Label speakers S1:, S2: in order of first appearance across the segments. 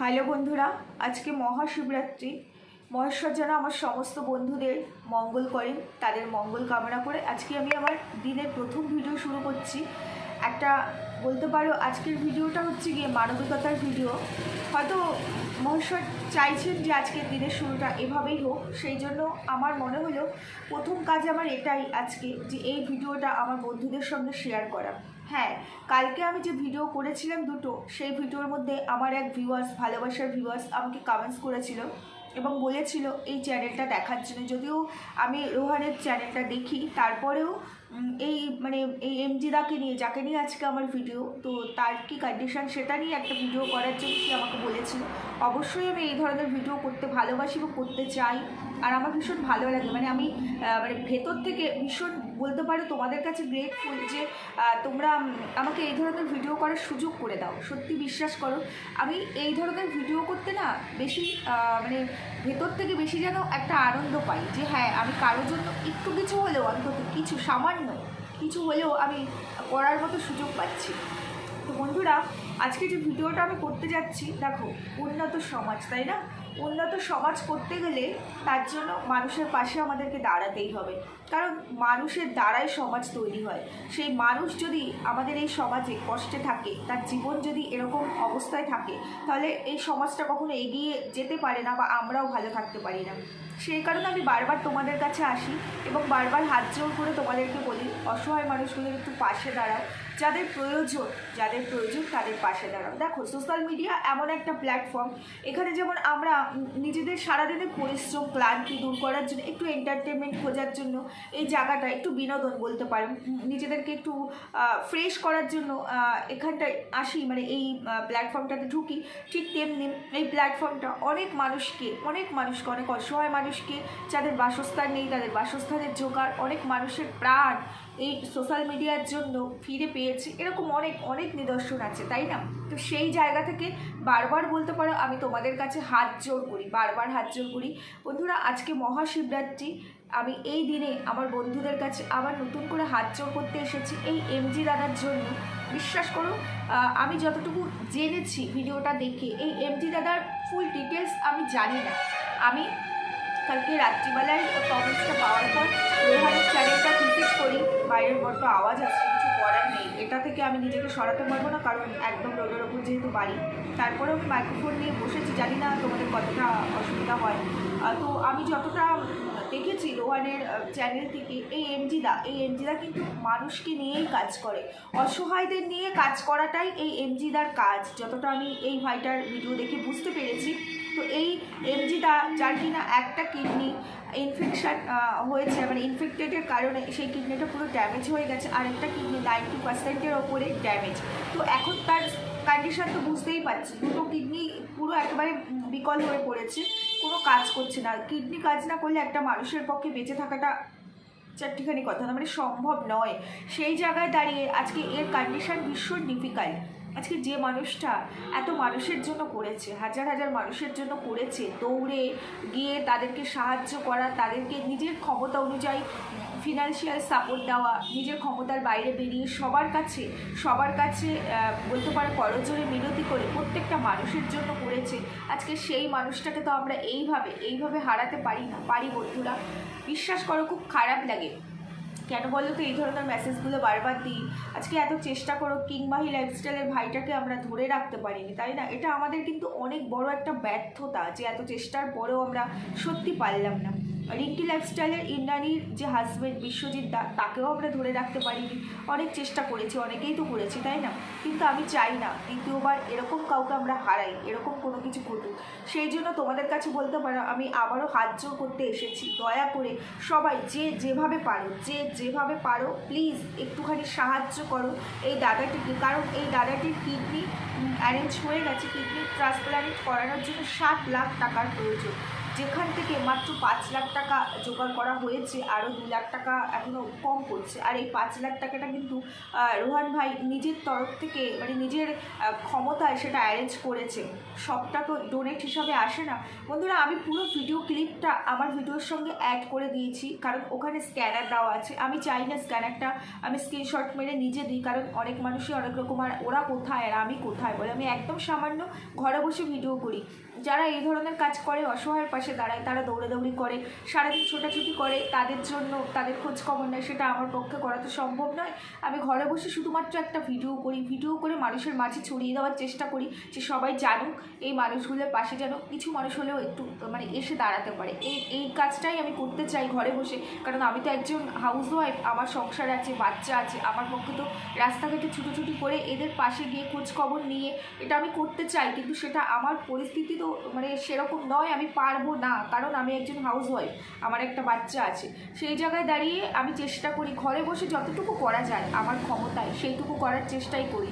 S1: Hello বন্ধুরা, আজকে মহাশিবরাত্রি। মহেশ্বর যেন আমার সমস্ত বন্ধুদের মঙ্গল করেন, তাদের মঙ্গল কামনা করে আজকে আমি আমার দিনের প্রথম ভিডিও শুরু করছি। একটা বলতে পারো, আজকের ভিডিওটা হচ্ছে গিয়ে মানবিকতার ভিডিও। হয়তো মহেশ্বর চাইছেন যে আজকের দিনের শুরুটা এভাবেই হোক, সেই জন্য আমার মনে হলো প্রথম কাজ আমার এটাই আজকে, যে এই ভিডিওটা আমার বন্ধুদের সঙ্গে শেয়ার করা। হ্যাঁ কালকে আমি যে ভিডিও করেছিলাম দুটো, সেই ভিডিওর মধ্যে আমার এক ভিউয়ার্স ভালোবাসার ভিউয়ার্স আমাকে কমেন্টস করেছিল এবং বলেছিল, এই চ্যানেলটা দেখার জন্য। যদিও আমি রোহানের চ্যানেলটা দেখি, তারপরেও এই মানে এই এমজিদাকে নিয়ে, যাকে নিয়ে আজকে আমার ভিডিও তো তার কি কন্ডিশন সেটা নিয়ে একটা ভিডিও করার জন্য সে আমাকে বলেছিল। অবশ্যই আমি এই ধরনের ভিডিও করতে ভালোবাসি বা করতে চাই, আর আমার ভীষণ ভালো লাগে। মানে আমি মানে ভেতর থেকে ভীষণ বলতে পারো তোমাদের কাছে গ্রেটফুল যে তোমরা আমাকে এই ধরনের ভিডিও করার সুযোগ করে দাও। সত্যি বিশ্বাস করো, আমি এই ধরনের ভিডিও করতে না বেশি মানে ভেতর থেকে বেশি যেন একটা আনন্দ পাই যে হ্যাঁ আমি কারোর জন্য একটু কিছু হলেও, অন্তত কিছু সামান্য কিছু হলেও আমি করার মতো সুযোগ পাচ্ছি। তো বন্ধুরা আজকে যে ভিডিওটা আমি করতে যাচ্ছি, দেখো, উন্নত সমাজ, তাই না? উন্নত সমাজ করতে গেলে তার জন্য মানুষের পাশে আমাদেরকে দাঁড়াতেই হবে। কারণ মানুষের দ্বারাই সমাজ তৈরি হয়। সেই মানুষ যদি আমাদের এই সমাজে কষ্টে থাকে, তার জীবন যদি এরকম অবস্থায় থাকে, তাহলে এই সমাজটা কখনো এগিয়ে যেতে পারে না বা আমরাও ভালো থাকতে পারি না। সেই কারণে আমি বারবার তোমাদের কাছে আসি এবং বারবার হাত জোর করে তোমাদেরকে বলি, অসহায় মানুষগুলোর একটু পাশে দাঁড়াও। যাদের প্রয়োজন যাদের প্রয়োজন তাদের পাশে দাঁড়াও। দেখো সোশ্যাল মিডিয়া এমন একটা প্ল্যাটফর্ম এখানে যেমন আমরা নিজেদের সারাদিনের পরিশ্রম, ক্লান্তি দূর করার জন্য, একটু এন্টারটেনমেন্ট খোঁজার জন্য এই জায়গাটা একটু বিনোদন বলতে পারেন। নিজেদেরকে একটু ফ্রেশ করার জন্য এখানটায় আসি মানে এই প্ল্যাটফর্মটাতে ঢুকি, ঠিক তেমনি এই প্ল্যাটফর্মটা অনেক মানুষকে অনেক মানুষকে, অনেক অসহায় মানুষকে, যাদের বাসস্থান নেই, তাদের বাসস্থানের জোগাড়, অনেক মানুষের প্রাণ এই সোশ্যাল মিডিয়ার জন্য ফিরে পেয়েছে। এরকম অনেক অনেক নিদর্শন আছে, তাই না? তো সেই জায়গা থেকে বারবার বলতে পারো, আমি তোমাদের কাছে হাত জোর করি, বারবার হাত জোর করি। বন্ধুরা, আজকে মহাশিবরাত্রি। আমি এই দিনে আমার বন্ধুদের কাছে আবার নতুন করে হাত জোর করতে এসেছি। এই এমজি দাদার জন্য বিশ্বাস করো আমি যতটুকু জেনেছি ভিডিওটা দেখে, এই এমজি দাদার ফুল ডিটেলস আমি জানি না। আমি কালকে রাত্রিবেলায় কমেন্টসটা পাওয়ার পর রোহানের চ্যানেলটা ভিজিট করি, বাইরের বড্ড আওয়াজ আসছে, কিছু করার নেই। এটা থেকে আমি নিজেকে সরাতে পারব না, কারণ একদম রোডের ওপর যেহেতু বাড়ি। তারপরে আমি মাইক্রোফোন নিয়ে বসেছি, জানি না তোমাদের কতটা অসুবিধা হয়। তো আমি যতটা দেখেছি রোহানের চ্যানেল থেকে, এই এমজিদা এই এমজিদা কিন্তু মানুষকে নিয়েই কাজ করে। অসহায়দের নিয়ে কাজ করাটাই এই এমজিদার কাজ। যতটা আমি এই ভাইটার ভিডিও দেখে বুঝতে পেরেছি তো এই এমজিদা যার কিনা একটা কিডনি ইনফেকশান হয়েছে মানে ইনফেক্টেডের কারণে সেই কিডনিটা পুরো ড্যামেজ হয়ে গেছে, আর একটা কিডনি নাইনটি পার্সেন্টের ওপরে ড্যামেজ তো এখন তার কন্ডিশন তো বুঝতেই পারছি, দুটো কিডনি পুরো একেবারে বিকল হয়ে পড়েছে, কোনো কাজ করছে না। কিডনি কাজ না করলে একটা মানুষের পক্ষে বেঁচে থাকাটা চারটিখানি কথা না মানে সম্ভব নয়। সেই জায়গায় দাঁড়িয়ে আজকে এর কন্ডিশন ভীষণ ডিফিকাল্ট আজকে যে মানুষটা এত মানুষের জন্য করেছে, হাজার হাজার মানুষের জন্য করেছে, দৌড়ে গিয়ে তাদেরকে সাহায্য করা, তাদেরকে নিজের ক্ষমতা অনুযায়ী ফিনান্সিয়াল সাপোর্ট দেওয়া, নিজের ক্ষমতার বাইরে বেরিয়ে সবার কাছে সবার কাছে বলতে পারো করজোরে মিনতি করে প্রত্যেকটা মানুষের জন্য করেছে, আজকে সেই মানুষটাকে তো আমরা এইভাবে এইভাবে হারাতে পারি না, পারি বন্ধুরা। বিশ্বাস করো, খুব খারাপ লাগে। কেন বলো তো? এই ধরনের মেসেজগুলো বারবার দিই। আজকে এত চেষ্টা করো কিংবাহি লাইফস্টাইলের ভাইটাকে আমরা ধরে রাখতে পারিনি, তাই না? এটা আমাদের কিন্তু অনেক বড় একটা ব্যর্থতা যে এত চেষ্টার পরেও আমরা সত্যি পারলাম না। রিঙ্কি লাইফস্টাইলের ইন্দ্রাণীর যে হাজব্যান্ড বিশ্বজিৎ দা, তাকেও আমরা ধরে রাখতে পারিনি। অনেক চেষ্টা করেছি, অনেকেই তো করেছি, তাই না? কিন্তু আমি চাই না, দ্বিতীয়বার এরকম কাউকে আমরা হারাই, এরকম কোনো কিছু ঘটুক। সেই জন্য তোমাদের কাছে বলতে পারো, আমি আবারও হাত করতে এসেছি। দয়া করে সবাই, যে যেভাবে পারো, যে যেভাবে পারো প্লিজ একটুখানি সাহায্য করো এই দাদাটিকে। কারণ এই দাদাটির কিডনি অ্যারেঞ্জ হয়ে গেছে কিডনি ট্রান্সপ্লান্ট করানোর জন্য সাত লাখ টাকার প্রয়োজন। যেখান থেকে মাত্র পাঁচ লাখ টাকা জোগাড় করা হয়েছে, আরও দু লাখ টাকা এখনও কম করছে আর এই পাঁচ লাখ টাকাটা কিন্তু রোহান ভাই নিজের তরফ থেকে মানে নিজের ক্ষমতায় সেটা অ্যারেঞ্জ করেছে। সবটা তো ডোনেট হিসাবে আসে না। বন্ধুরা, আমি পুরো ভিডিও ক্লিপটা আমার ভিডিওর সঙ্গে অ্যাড করে দিয়েছি, কারণ ওখানে স্ক্যানার দেওয়া আছে। আমি চাই না স্ক্যানারটা আমি স্ক্রিনশট মেরে নিজে দিই, কারণ অনেক মানুষই অনেক রকম, আর ওরা কোথায়, আর আমি কোথায়? বলে আমি একদম সামান্য ঘরে বসে ভিডিও করি। যারা এই ধরনের কাজ করে অসহায়ের পাশে দাঁড়ায়, তারা দৌড়াদৌড়ি করে, সারাদিন ছোটাছুটি করে, তাদের জন্য তাদের খোঁজ খবর নেয়, সেটা আমার পক্ষে করা তো সম্ভব নয়। আমি ঘরে বসে শুধুমাত্র একটা ভিডিও করি, ভিডিও করে মানুষের মাঝে ছড়িয়ে দেওয়ার চেষ্টা করি যে সবাই জানুক, এই মানুষগুলোর পাশে যেন কিছু মানুষ হলেও একটু মানে এসে দাঁড়াতে পারে। এই এই কাজটাই আমি করতে চাই ঘরে বসে, কারণ আমি তো একজন হাউস ওয়াইফ আমার সংসার আছে, বাচ্চা আছে, আমার পক্ষে তো রাস্তাঘাটে ছুটোছুটি করে এদের পাশে গিয়ে খোঁজ খবর নিয়ে এটা আমি করতে চাই, কিন্তু সেটা আমার পরিস্থিতি তো মানে সেরকম নয়, আমি পারব না, কারণ আমি একজন হাউস ওয়াইফ আমার একটা বাচ্চা আছে। সেই জায়গায় দাঁড়িয়ে আমি চেষ্টা করি, ঘরে বসে যতটুকু করা যায়, আমার ক্ষমতায় সেইটুকু করার চেষ্টাই করি।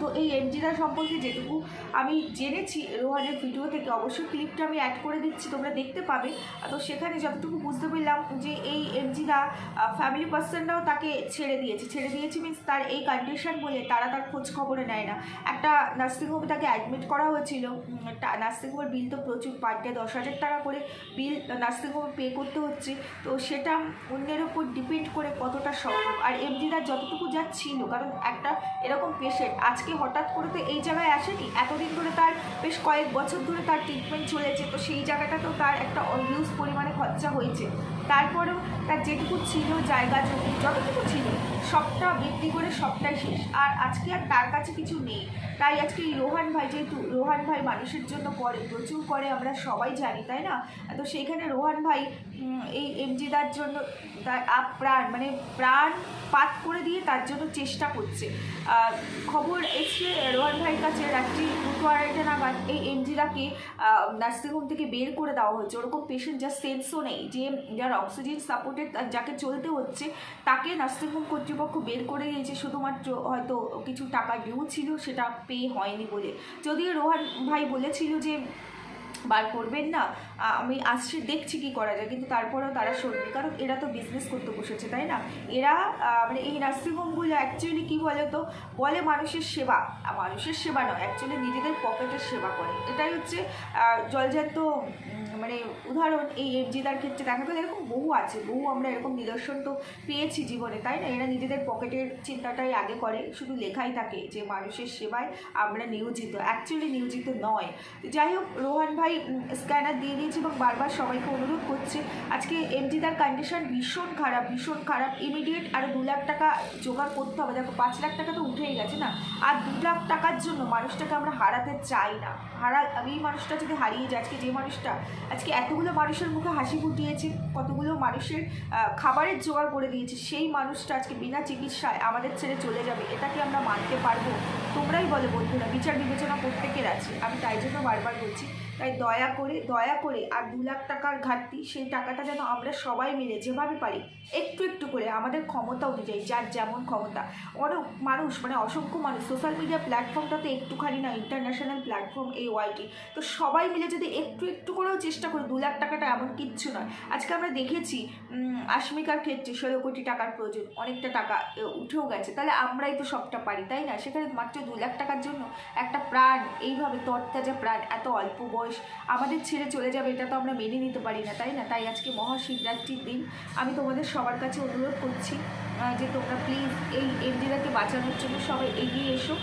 S1: তো এই এমজিদা সম্পর্কে যেটুকু আমি জেনেছি, রোহানের ভিডিও থেকে অবশ্যই ক্লিপটা আমি অ্যাড করে দিচ্ছি, তোমরা দেখতে পাবে। তো সেখানে যতটুকু বুঝতে পারলাম যে এই এমজিদা ফ্যামিলি পার্সনরাও তাকে ছেড়ে দিয়েছে। ছেড়ে দিয়েছে মিন্স তার এই কন্ডিশন বলে তারা তার খোঁজ খবরে নেয় না। একটা নার্সিংহোমে তাকে অ্যাডমিট করা হয়েছিল। নার্সিংহোমের বিল তো প্রচুর পার ডে দশ হাজার টাকা করে বিল নার্সিংহোমে পে করতে হচ্ছে। তো সেটা অন্যের ওপর ডিপেন্ড করে কতটা সম্ভব। আর এমজিদার যতটুকু যা ছিল, কারণ একটা এরকম পেশেন্ট আজকে হঠাৎ করে তো এই জায়গায় আসেনি? এতদিন ধরে তার বেশ কয়েক বছর ধরে তার ট্রিটমেন্ট চলেছে, তো সেই জায়গাটা তো তার একটা অনিউজ পরিমাণে খরচা হয়েছে। তারপরেও তার যেটুকু ছিল জায়গা জমি, যতটুকু ছিল সবটা বিক্রি করে সবটাই শেষ। আর আজকে আর তার কাছে কিছু নেই। তাই আজকে এই রোহান ভাই যেহেতু, রোহান ভাই মানুষের জন্য করে, প্রচুর করে, আমরা সবাই জানি, তাই না? তো সেইখানে রোহান ভাই এই এমজিদার জন্য তার প্রাণ মানে প্রাণ পাত করে দিয়ে তার জন্য চেষ্টা করছে। খবর এসছে রোহান ভাইয়ের কাছে, রাত্রি দুটো আড়াইটা নাগাদ এই এমজিদাকে নার্সিংহোম থেকে বের করে দেওয়া হয়েছে। ওরকম পেশেন্ট যার সেন্সও নেই যে, যার অক্সিজেন সাপোর্টেড যাকে চলতে হচ্ছে, তাকে নার্সিংহোম কর্তৃপক্ষ বের করে দিয়েছে শুধুমাত্র হয়তো কিছু টাকা ডিউ ছিল সেটা পে হয়নি বলে। যদিও রোহান ভাই বলেছিল যে বার করবেন না আমি আসছি দেখছি কি করা যায়। কিন্তু তারপরেও তারা শুনবে কারণ এরা তো বিজনেস করতে বসেছে তাই না? এরা মানে এই নার্সিংহোমগুলো অ্যাকচুয়ালি কী বলে তো বলে মানুষের সেবা। মানুষের সেবা নয় অ্যাকচুয়ালি নিজেদের পকেটের সেবা করে। এটাই হচ্ছে উম, মানে উদাহরণ, এই এফজিদার ক্ষেত্রে দেখা গেলে এরকম বহু আছে, বহু আমরা এরকম নিদর্শন তো পেয়েছি জীবনে, তাই না? এরা নিজেদের পকেটের চিন্তাটাই আগে করে, শুধু লেখাই থাকে যে মানুষের সেবায় আমরা নিয়োজিত অ্যাকচুয়ালি নিয়োজিত নয়। যাই হোক, রোহান ভাই স্ক্যানার দিয়ে দিয়েছে এবং বারবার সবাইকে অনুরোধ করছে, আজকে এমজিদার কন্ডিশন ভীষণ খারাপ ভীষণ খারাপ ইমিডিয়েট আর দু লাখ টাকা জোগাড় করতে হবে। দেখো, পাঁচ লাখ টাকা তো উঠেই গেছে না? আর দু লাখ টাকার জন্য মানুষটাকে আমরা হারাতে চাই না। হারা এই মানুষটা যদি হারিয়ে যায় আজকে যে মানুষটা আজকে এতগুলো মানুষের মুখে হাসি ফুটিয়েছে, কতগুলো মানুষের খাবারের জোগাড় করে দিয়েছে, সেই মানুষটা আজকে বিনা চিকিৎসায় আমাদের ছেড়ে চলে যাবে, এটাকে আমরা মানতে পারব? তোমরাই বলে বন্ধুরা, বিচার বিবেচনা প্রত্যেকের আছে। আমি তাই জন্য বারবার বলছি তাই দয়া করে দয়া করে আর দু লাখ টাকার ঘাটতি, সেই টাকাটা যেন আমরা সবাই মিলে যেভাবে পারি, একটু একটু করে আমাদের ক্ষমতা অনুযায়ী, যার যেমন ক্ষমতা। অনেক মানুষ মানে অসংখ্য মানুষ সোশ্যাল মিডিয়া প্ল্যাটফর্মটা তো একটুখানি না ইন্টারন্যাশনাল প্ল্যাটফর্ম এই ওয়াইটি তো সবাই মিলে যদি একটু একটু করেও চেষ্টা করি দু লাখ টাকাটা এমন কিচ্ছু নয়। আজকে আমরা দেখেছি আশমিকার ক্ষেত্রে ষোলো কোটি টাকার প্রয়োজন, অনেকটা টাকা উঠেও গেছে, তাহলে আমরাই তো সবটা পারি, তাই না? সেখানে মাত্র দু লাখ টাকার জন্য একটা প্রাণ, এইভাবে তরতাজা প্রাণ, এত অল্প বয়স আমাদের ছেড়ে চলে যাবে, এটা তো আমরা মেনে নিতে পারি না, তাই না? তাই আজকে মহাশিবরাত্রির দিন আমি তোমাদের সবার কাছে অনুরোধ করছি যে তোমরা প্লিজ এই এমজিদাকে বাঁচানোর জন্য সবাই এগিয়ে এসো।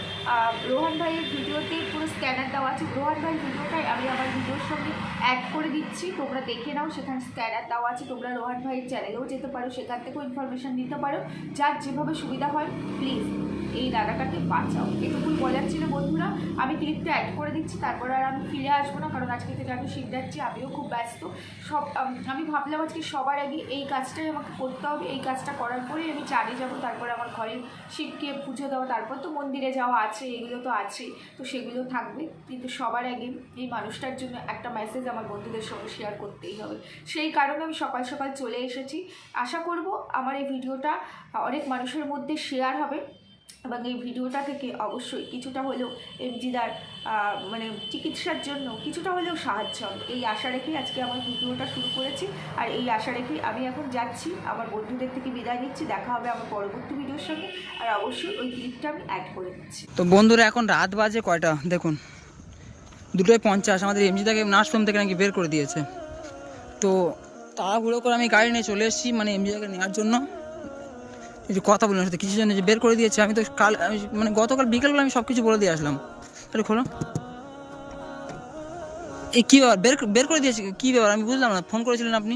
S1: রোহান ভাইয়ের ভিডিওতে পুরো স্ক্যানার দেওয়া আছে। রোহান ভাইয়ের ভিডিওটাই আমি আমার ভিডিওর সঙ্গে অ্যাড করে দিচ্ছি। তোমরা দেখে নাও, সেখানে স্ক্যানার দেওয়া আছে। তোমরা রোহান ভাইয়ের চ্যানেলেও যেতে পারো, সেখান থেকেও ইনফরমেশান নিতে পারো। যার যেভাবে সুবিধা হয় প্লিজ এই দাদাটাকে বাঁচাও। এটুকুই বলার ছিল বন্ধুরা। আমি ক্লিপটা অ্যাড করে দিচ্ছি, তারপর আর আমি ফিরে আসব না, কারণ আজকে থেকে আমি শিখ যাচ্ছি, আমিও খুব ব্যস্ত। সব আমি ভাবলাম আজকে সবার আগে এই কাজটাই আমাকে করতে হবে, এই কাজটা করার পরেই আমি চারে যাব, তারপর আমার ঘরের শিবকে পুজো দেওয়া তারপর তো মন্দিরে যাওয়া আছে, এগুলো তো আছেই তো সেগুলো থাকবে। কিন্তু সবার আগে এই মানুষটার জন্য একটা মেসেজ আমার বন্ধুদের সঙ্গে শেয়ার করতেই হবে। সেই কারণে আমি সকাল সকাল চলে এসেছি। আশা করব আমার এই ভিডিওটা অনেক মানুষের মধ্যে শেয়ার হবে। এবং এই ভিডিওটা থেকে অবশ্যই কিছুটা হলেও এমজিদার মানে চিকিৎসার জন্য কিছুটা হলেও সাহায্য হবে। এই আশা রেখেই আজকে আমার ভিডিওটা শুরু করেছি। আর এই আশা রেখেই আমি এখন যাচ্ছি। আমার বন্ধুদের থেকে বিদায় নিচ্ছি। দেখা হবে আমার পরবর্তী ভিডিওর সঙ্গে। আর অবশ্যই ওই ক্লিপটা আমি অ্যাড করে দিচ্ছি।
S2: তো বন্ধুরা, এখন রাত বাজে কয়টা? দেখুন দুটোই পঞ্চাশ। আমাদের এমজিটাকে নার্সরুম থেকে নাকি বের করে দিয়েছে। তো তাড়াহুড়ো করে আমি গাড়ি নিয়ে চলে এসেছি। মানে এমজিটাকে নেওয়ার জন্য। একটু কথা বললাম সাথে কিছু জন্য যে বের করে দিয়েছে, আমি তো কাল মানে গতকাল বিকেলবেলা আমি সব কিছু বলে দিয়ে আসলাম। তাহলে খোলো। এই কী ব্যাপার? বের বের করে দিয়েছে কী ব্যাপার? আমি বুঝলাম না, ফোন করেছিলেন আপনি?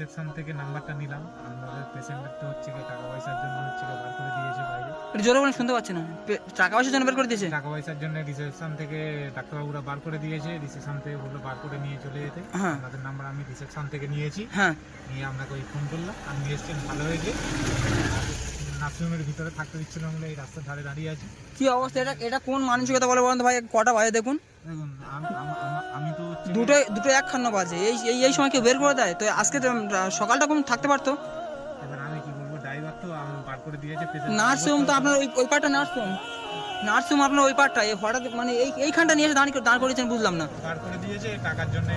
S3: রিসেপশন থেকে নাম্বারটা নিলাম। আমাদের পেশেন্টের তো হচ্ছে কি টাকা পয়সার জন্য হচ্ছে কি বার করে দিয়েছে বাইরে।
S2: একটু জোরে বলে শুনতে পাচ্ছি না। পে- টাকা পয়সার জন্য বের করে দিয়েছে?
S3: টাকা পয়সার জন্য রিসেপশন থেকে ডাক্তারবাবুরা বার করে দিয়েছে। রিসেপশন থেকে বলল বার করে নিয়ে চলে যেতে।
S2: হ্যাঁ।
S3: আমাদের নাম্বার আমি রিসেপশন থেকে নিয়েছি।
S2: হ্যাঁ।
S3: নিয়ে আপনাকে ওই ফোন করলাম। আপনি এসেছেন ভালো হয়েছে। নার্সিংহোমের ভিতরে থাকতে দিচ্ছিল বলে এই রাস্তার ধারে দাঁড়িয়ে আছি।
S2: কি অবস্থা? এটা এটা কোন মানসিকতা বলে বলেন তো ভাই? কটা বাজে দেখুন।
S3: দেখুন আম- তো
S2: দুটো দুটো একখান্ন বাজে। এই এই এই সময় কেউ বের করে দেয়? তো আজকে সকালটা কোন থাকতে পারতো।
S3: এবার আমি কি বলব ড্রাইভার তো বার করে দিয়েছে
S2: নার্সিংহোম তো আপনার ওই ওই পার্টটা নার্সিংহোম নার্সিংহোম আপনার ওই পার্টটা এই হঠাৎ মানে এই এইখানটা নিয়ে এসে দাঁড় দাঁড় করেছেন বুঝলাম না।
S3: করে দিয়েছে টাকার জন্য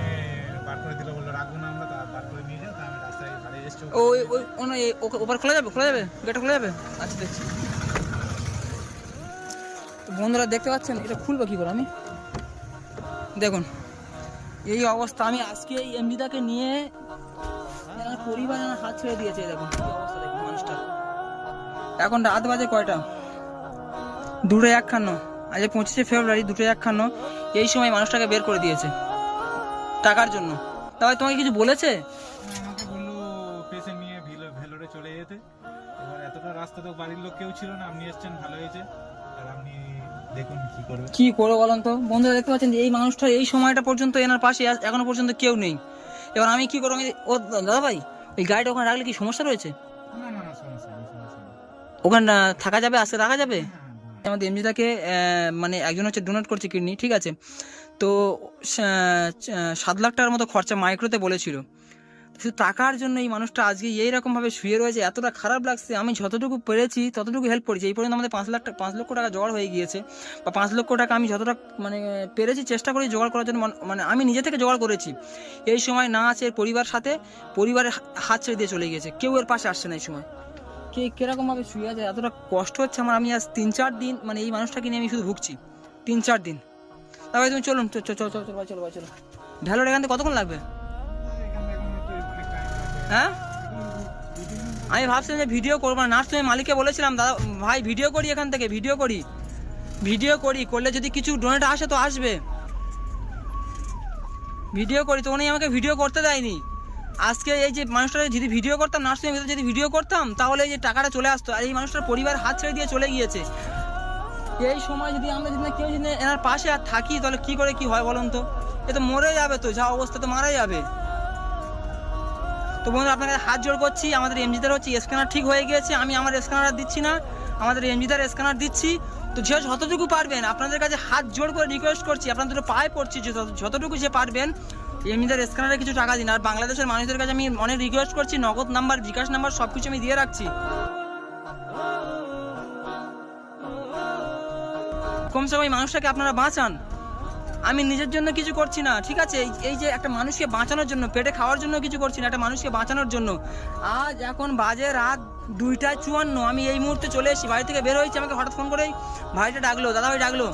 S2: ওই ওই খোলা যাবে খোলা যাবে খোলা যাবে? আচ্ছা বন্ধুরা, দেখতে পাচ্ছেন? এটা খুলবো কি করে আমি? দেখুন, এই অবস্থা। আমি আজকে এই এমডিটাকে নিয়ে পরিবার হাত ছেড়ে দিয়েছে দেখুন মানুষটা। এখন রাত বাজে কয়টা? দুটো একখান্ন। আজ পঁচিশে ফেব্রুয়ারি, দুটো একখান্ন। এই সময় মানুষটাকে বের করে দিয়েছে, টাকার জন্য। তবে তোমাকে কিছু বলেছে?
S3: রাস্তা তো বাড়ির লোক কেউ ছিল না আপনি এসছেন ভালো হয়েছে। আর আপনি দেখুন কি করবেন
S2: কি করে বলেন তো? বন্ধুরা দেখতে পাচ্ছেন এই মানুষটা এই সময়টা পর্যন্ত এনার পাশে এখনও পর্যন্ত কেউ নেই। এবার আমি কি করব? ও দাদা ভাই ওই গাড়িটা ওখানে রাখলে কি সমস্যা রয়েছে?
S3: না না না সমস্যা
S2: ওখানে থাকা যাবে আজকে রাখা যাবে?
S3: হ্যাঁ, হ্যাঁ।
S2: আমাদের এমজিটাকে মানে একজন হচ্ছে ডোনেট করছে কিডনি ঠিক আছে? তো সাত লাখ টাকার মতো খরচা মাইক্রোতে বলেছিল। শুধু টাকার জন্য এই মানুষটা আজকে এইরকমভাবে শুয়ে রয়েছে, এতটা খারাপ লাগছে। আমি যতটুকু পেরেছি, ততটুকু হেল্প করেছি। এই পর্যন্ত আমাদের পাঁচ লাখ পাঁচ লক্ষ টাকা জোগাড় হয়ে গিয়েছে। বা পাঁচ লক্ষ টাকা আমি যতটা মানে পেরেছি, চেষ্টা করি জোগাড় করার জন্য মানে আমি নিজে থেকে জোগাড় করেছি। এই সময় না আছে পরিবার সাথে, পরিবারের হাত ছেড়ে দিয়ে চলে গিয়েছে। কেউ এর পাশে আসছে না এই সময়। কে কিরকমভাবে শুয়ে আছে, এতটা কষ্ট হচ্ছে আমার, আমি আজ তিন চার দিন মানে এই মানুষটাকে নিয়ে আমি শুধু ভুগছি। তিন চার দিন। তারপরে তুমি চলুন চল চল চল চল চল। ভ্যালোর এখান থেকে কতক্ষণ লাগবে? হ্যাঁ? আমি ভাবছিলাম যে ভিডিও করব না। নার্স তুমি মালিককে বলেছিলাম, দাদা, ভাই ভিডিও করি এখান থেকে ভিডিও করি। ভিডিও করি, করলে যদি কিছু ডোনেট আসে তো আসবে। ভিডিও করি। তো উনি আমাকে ভিডিও করতে দেয়নি। আজকে এই যে মানুষটা যদি ভিডিও করতাম নার্সিংয়ের ভিতরে যদি ভিডিও করতাম, তাহলে এই যে টাকাটা চলে আসতো। আর এই মানুষটার পরিবার হাত ছেড়ে দিয়ে চলে গিয়েছে। এই সময় যদি আমরা যদি কেউ যদি এনার পাশে আর থাকি, তাহলে কি করে কি হয় বলুন তো? এ তো মরে যাবে তো, যা অবস্থা তো মারা যাবে। তো বন্ধুরা আপনাকে হাত জোড় করছি, আমাদের এমজিদার হচ্ছে স্ক্যানার ঠিক হয়ে গিয়েছে, আমি আমার স্ক্যানার দিচ্ছি না, আমাদের এমজিদার স্ক্যানার দিচ্ছি। তো যে যতটুকু পারবেন, আপনাদের কাছে হাত জোড় করে রিকোয়েস্ট করছি আপনাদের পায়ে পড়ছি, যে যত- যতটুকু যে পারবেন এমনিদের স্ক্যানারে কিছু টাকা দিন। আর বাংলাদেশের মানুষদের কাছে আমি অনেক রিকোয়েস্ট করছি, নগদ নাম্বার বিকাশ নাম্বার সব কিছু আমি দিয়ে রাখছি। কমসে কম মানুষটাকে আপনারা বাঁচান। আমি নিজের জন্য কিছু করছি না, ঠিক আছে? এই- যে একটা মানুষকে বাঁচানোর জন্য, পেটে খাওয়ার জন্য কিছু করছি না, একটা মানুষকে বাঁচানোর জন্য। আজ এখন বাজে রাত দুইটায় চুয়ান্ন, আমি এই মুহূর্তে চলে এসেছি, বাড়ি থেকে বের হয়েছি, আমাকে হঠাৎ ফোন করেই ভাইটা ডাকলো দাদা ভাই ডাকলো।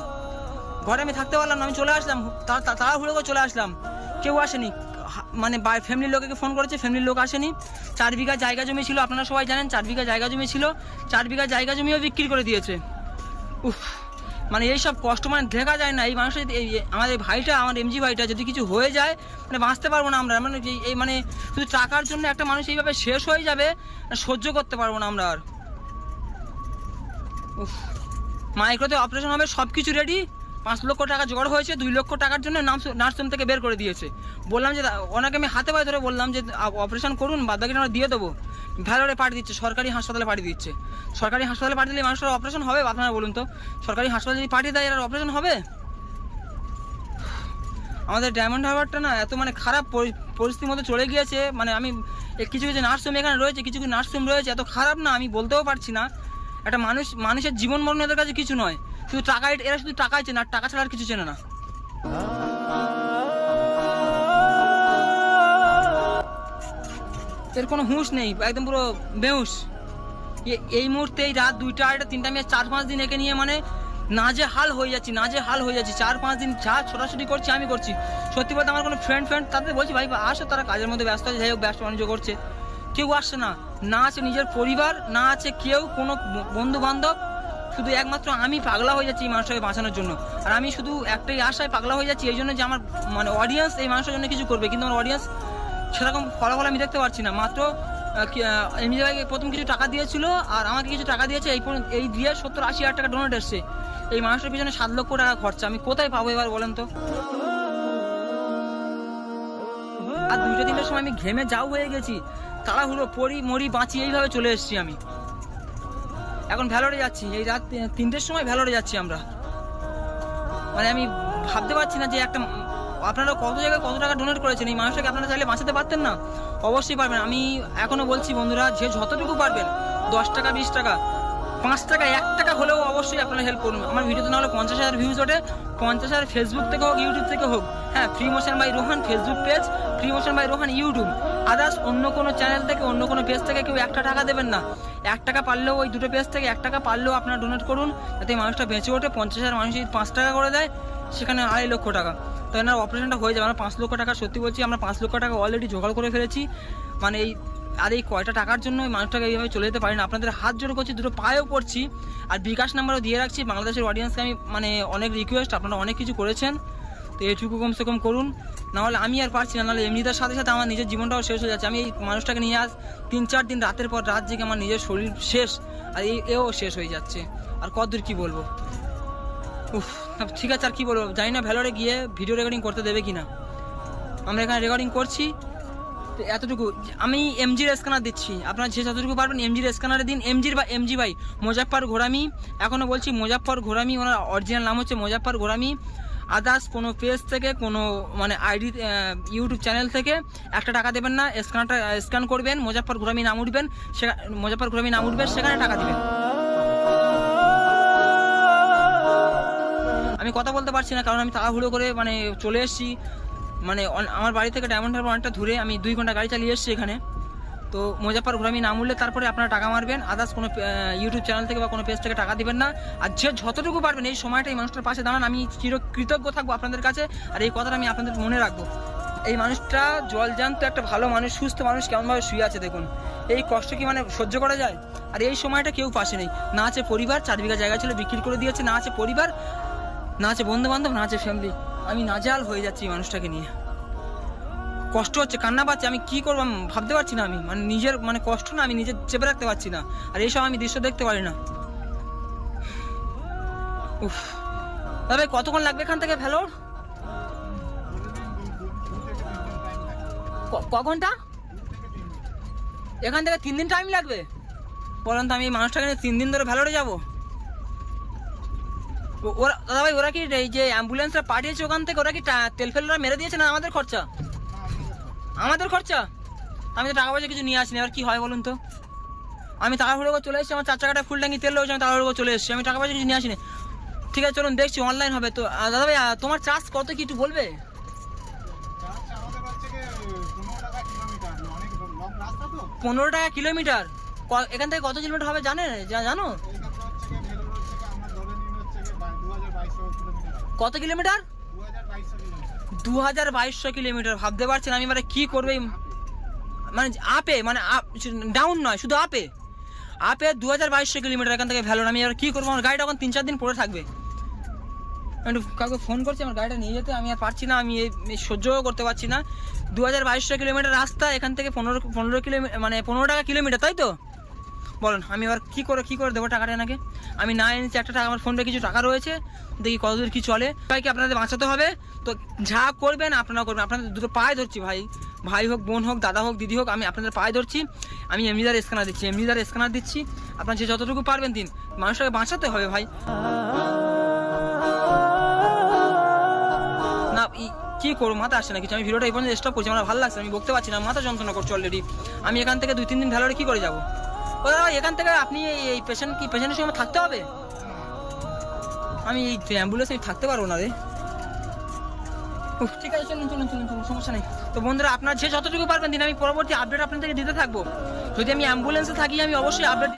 S2: ঘরে আমি থাকতে পারলাম না, আমি চলে আসলাম তাড়াহুড়ো করে চলে আসলাম। কেউ আসেনি। মানে ফ্যামিলির লোকেকে ফোন করেছে ফ্যামিলির লোক আসেনি। চার বিঘা জায়গা জমি ছিল, আপনারা সবাই জানেন, চার বিঘা জায়গা জমি ছিল, চার বিঘা জায়গা জমিও বিক্রি করে দিয়েছে। উফ। মানে এইসব কষ্ট মানে দেখা যায় না। এই মানুষের আমাদের ভাইটা, আমার এমজি ভাইটা যদি কিছু হয়ে যায় মানে বাঁচতে পারব না আমরা। মানে এই- মানে শুধু টাকার জন্য একটা মানুষ এইভাবে শেষ হয়ে যাবে, সহ্য করতে পারব না আমরা আর। মাইক্রোতে অপারেশন হবে সব কিছু রেডি পাঁচ লক্ষ টাকা জোগাড় হয়েছে, দুই লক্ষ টাকার জন্য নাম নার্সিং থেকে বের করে দিয়েছে। বললাম যে, ওনাকে আমি হাতে পায়ে ধরে বললাম যে অপারেশন করুন, বাদ বাকিটা আমরা দিয়ে দেবো। ভ্যালোরে পাঠিয়ে দিচ্ছে, সরকারি হাসপাতালে পাঠিয়ে দিচ্ছে। সরকারি হাসপাতালে পাঠিয়ে দিলে মানুষের অপারেশন হবে আপনারা বলুন তো। সরকারি হাসপাতালে যদি পাঠিয়ে দেয়, এর অপারেশন হবে? আমাদের ডায়মন্ড হারবারটা না এত মানে খারাপ পরি- পরিস্থিতির মধ্যে চলে গিয়েছে। মানে আমি কিছু কিছু নার্সিং এখানে রয়েছে, কিছু কিছু নার্সিং রয়েছে, এত খারাপ না, আমি বলতেও পারছি না। একটা মানুষ মানুষের জীবন মরণ এদের কাছে কিছু নয়। শুধু টাকা এরা শুধু টাকাই চেনে, আর টাকা ছাড়া আর কিছু চেনে না। এর কোনো হুঁশ নেই, একদম পুরো বেহুশ। এই মুহূর্তে এই রাত দুইটা, আড়াইটা, তিনটা আমি চার পাঁচ দিন একে নিয়ে মানে নাজে হাল হয়ে যাচ্ছি নাজে হাল হয়ে যাচ্ছি, চার পাঁচ দিন যা ছোটাছুটি করছি, আমি করছি। সত্যি বলতে আমার কোনো ফ্রেন্ড ফ্রেন্ড, তাদের বলছি, ভাই আসো, তারা কাজের মধ্যে ব্যস্ত আছে, যাই হোক, ব্যস্ত বাণিজ্য করছে। কেউ আসছে না। না আছে নিজের পরিবার, না আছে কেউ, কোনো বন্ধু বান্ধব শুধু একমাত্র আমি পাগলা হয়ে যাচ্ছি এই মানুষটাকে বাঁচানোর জন্য। আর আমি শুধু একটাই আশায় পাগলা হয়ে যাচ্ছি, এই জন্য যে আমার মানে অডিয়েন্স এই মানুষের জন্য কিছু করবে। কিন্তু আমার অডিয়েন্স সেরকম ফলাফল আমি দেখতে পাচ্ছি না। মাত্র এমনি জায়গায় প্রথম কিছু টাকা দিয়েছিল আর আমাকে কিছু টাকা দিয়েছে, এই এই দিয়ে সত্তর আশি হাজার টাকা ডোনেট এসছে। এই মানুষটার পিছনে সাত লক্ষ টাকা খরচা। আমি কোথায় পাবো এবার বলেন তো? আর দুইটা তিনটার সময় আমি ঘেমে যাও হয়ে গেছি। তাড়াহুড়ো, পড়ি, মরি, বাঁচি, এইভাবে চলে এসেছি আমি। এখন ভ্যালোরে যাচ্ছি, এই রাত তিনটের সময় ভ্যালোরে যাচ্ছি আমরা। মানে আমি ভাবতে পারছি না যে একটা আপনারা কত জায়গায় কত টাকা ডোনেট করেছেন? এই মানুষটাকে আপনারা চাইলে বাঁচাতে পারতেন না? অবশ্যই পারবেন। আমি এখনও বলছি বন্ধুরা, যে যতটুকু পারবেন, দশ টাকা, বিশ টাকা, পাঁচ টাকা, এক টাকা হলেও অবশ্যই আপনারা হেল্প করুন। আমার ভিডিওতে না হলে পঞ্চাশ হাজার ভিউজ ওঠে। পঞ্চাশ হাজার ফেসবুক থেকে হোক ইউটিউব থেকে হোক। হ্যাঁ free motion by Rohan Facebook page free motion by Rohan YouTube others অন্য কোনো চ্যানেল থেকে, অন্য কোনো পেজ থেকে কেউ একটা টাকা দেবেন না। এক টাকা পারলেও ওই দুটো পেজ থেকে এক টাকা পারলেও আপনারা ডোনেট করুন, যাতে মানুষটা বেঁচে ওঠে, পঞ্চাশ হাজার মানুষ যদি পাঁচ টাকা করে দেয়, সেখানে আড়াই লক্ষ টাকা। তো এনার অপারেশনটা হয়ে যাবে। আমরা পাঁচ লক্ষ টাকা, সত্যি বলছি, আমরা পাঁচ লক্ষ টাকা অলরেডি জোগাড় করে ফেলেছি। মানে এই, আর এই কয়টা টাকার জন্য ওই মানুষটাকে এইভাবে চলে যেতে পারি না। আপনাদের হাত জোড় করছি, দুটো পায়েও করছি আর বিকাশ নাম্বারও দিয়ে রাখছি। বাংলাদেশের অডিয়েন্সকে আমি মানে অনেক রিকোয়েস্ট আপনারা অনেক কিছু করেছেন। তো এটুকু কমসে কম করুন। নাহলে আমি আর পারছি না, নাহলে এমনিতার সাথে সাথে আমার নিজের জীবনটাও শেষ হয়ে যাচ্ছে। আমি এই মানুষটাকে নিয়ে আজ তিন চার দিন রাতের পর রাত জেগে আমার নিজের শরীর শেষ, আর এই এও শেষ হয়ে যাচ্ছে। আর কতদূর কি বলব? উফ ঠিক আছে, আর কী বলব? জানি না ভ্যালোরে গিয়ে ভিডিও রেকর্ডিং করতে দেবে কি না আমরা এখানে রেকর্ডিং করছি। তো এতটুকু, আমি এমজির স্ক্যানার দিচ্ছি। আপনারা যে যতটুকু পারবেন এমজির স্ক্যানারে দিন। এমজির বা এমজি ভাই, মোজাফফর ঘোরামি। এখনও বলছি, মোজাফফর ঘোরামি, ওনার অরিজিনাল নাম হচ্ছে মোজাফফর ঘোরামি। আদার্স কোনো পেজ থেকে, কোনো মানে আইডি ইউটিউব চ্যানেল থেকে একটা টাকা দেবেন না স্ক্যানটা স্ক্যান করবেন, মোজাফফর ঘোরামি নাম উঠবেন সে মোজাফফর ঘোরামি নাম উঠবেন, সেখানে টাকা দেবেন। আমি কথা বলতে পারছি না, কারণ আমি তাড়াহুড়ো করে মানে চলে এসেছি। মানে আমার বাড়ি থেকে ডায়মন্ড হারবার অনেকটা দূরে, আমি দুই ঘণ্টা গাড়ি চালিয়ে এসেছি এখানে। তো মুজাফরপুর আমি নাম উঠলে তারপরে আপনারা টাকা মারবেন। আদার্স কোনো ইউটিউব চ্যানেল থেকে বা কোনো পেজ থেকে টাকা দিবেন না। আর যে যতটুকু পারবেন, এই সময়টা এই মানুষটার পাশে দাঁড়ান। আমি চির কৃতজ্ঞ থাকব আপনাদের কাছে। আর এই কথাটা আমি আপনাদের মনে রাখব। এই মানুষটা জলজান্ত একটা ভালো মানুষ, সুস্থ মানুষ, কেমনভাবে শুয়ে আছে দেখুন। এই কষ্ট কি মানে সহ্য করা যায়? আর এই সময়টা কেউ পাশে নেই। না আছে পরিবার, চার বিঘা জায়গা ছিল, বিক্রি করে দিয়েছে। না আছে পরিবার, না আছে বন্ধু বান্ধব না আছে ফ্যামিলি আমি নাজাল হয়ে যাচ্ছি এই মানুষটাকে নিয়ে। কষ্ট হচ্ছে, কান্না পাচ্ছে, আমি কি করব ভাবতে পারছি না আমি। মানে নিজের মানে কষ্ট না, আমি নিজের চেপে রাখতে পারছি না। আর এইসব আমি দৃশ্য দেখতে পারি না। উফ। তবে কতক্ষণ লাগবে এখান থেকে ভ্যালোর ক- ঘণ্টা? এখান থেকে তিন দিন টাইম লাগবে? বলেন তো আমি এই মানুষটাকে নিয়ে তিন দিন ধরে ভ্যালোরে যাব। ওরা দাদা ভাই ওরা কি এই যে অ্যাম্বুলেন্সটা পাঠিয়েছে ওখান থেকে? ওরা কি তেল ফেল ওরা মেরে দিয়েছে না আমাদের খরচা? আমাদের খরচা? আমি তো টাকা পয়সা কিছু নিয়ে আসিনি, এবার কি হয় বলুন তো? আমি তাড়াহুড়ো করে চলে এসেছি, আমার চার চাকাটা ফুল ট্যাঙ্কি তেল রয়েছে, আমি তাড়াহুড়ো করে চলে এসেছি। আমি টাকা পয়সা কিছু নিয়ে আসিনি। ঠিক আছে, চলুন, দেখছি অনলাইন হবে তো। দাদা ভাই তোমার চার্জ কত কি একটু বলবে?
S3: পনেরো টাকা কিলোমিটার।
S2: এখান থেকে কত কিলোমিটার হবে জানে জানো? কত কিলোমিটার?
S3: দু হাজার বাইশশো কিলোমিটার।
S2: ভাবতে পারছেন আমি মানে কি করবে? মানে আপে মানে ডাউন নয়, শুধু আপে। আপে দু হাজার বাইশশো কিলোমিটার, এখান থেকে ভ্যালোর আমি আর কি করব? আমার গাড়িটা এখন তিন চার দিন পরে থাকবে। আমি কাউকে ফোন করছি, আমার গাড়িটা নিয়ে যেতে। আমি আর পারছি না, আমি সহ্যও করতে পারছি না। দু হাজার বাইশশো কিলোমিটার রাস্তা, এখান থেকে পনেরো পনেরো কিলোমিটার মানে পনেরো টাকা কিলোমিটার, তাই তো? বলুন, আমি এবার কী করে কী করে দেবো টাকাটা এনাকে? আমি না এনেছি একটা টাকা, আমার ফোনপে কিছু টাকা রয়েছে। দেখি কতদূর কি চলে। সবাইকে আপনাদের বাঁচাতে হবে। তো যা করবেন আপনারা করবেন। আপনাদের দুটো পায়ে ধরছি ভাই। ভাই হোক, বোন হোক, দাদা হোক, দিদি হোক, আমি আপনাদের পায়ে ধরছি। আমি এমনিদার স্ক্যানার দিচ্ছি, এমনিদার স্ক্যানার দিচ্ছি। আপনার যে যতটুকু পারবেন দিন। মানুষটাকে বাঁচাতে হবে ভাই। না কি করব? মাথা আসছে না কিছু আমি ভিডিওটা এই পর্যন্ত স্টপ করছি। আমার ভালো লাগছে আমি বকতে পারছি না। মাথা যন্ত্রণা করছি অলরেডি আমি এখান থেকে দুই, তিন দিন ভ্যালোরে কি করে যাব? এখান থেকে আপনি এই- পেশেন্ট কি পেশেন্টের সঙ্গে থাকতে হবে? আমি এই অ্যাম্বুলেন্সে আমি থাকতে পারব না রে। ঠিক আছে, চলুন চলুন চলুন চলুন, সমস্যা নেই। তো বন্ধুরা, আপনার যে যতটুকু পারবেন দিন, আমি পরবর্তী আপডেট আপনাদেরকে দিতে থাকব। যদি আমি অ্যাম্বুলেন্সে থাকি, আমি অবশ্যই আপডেট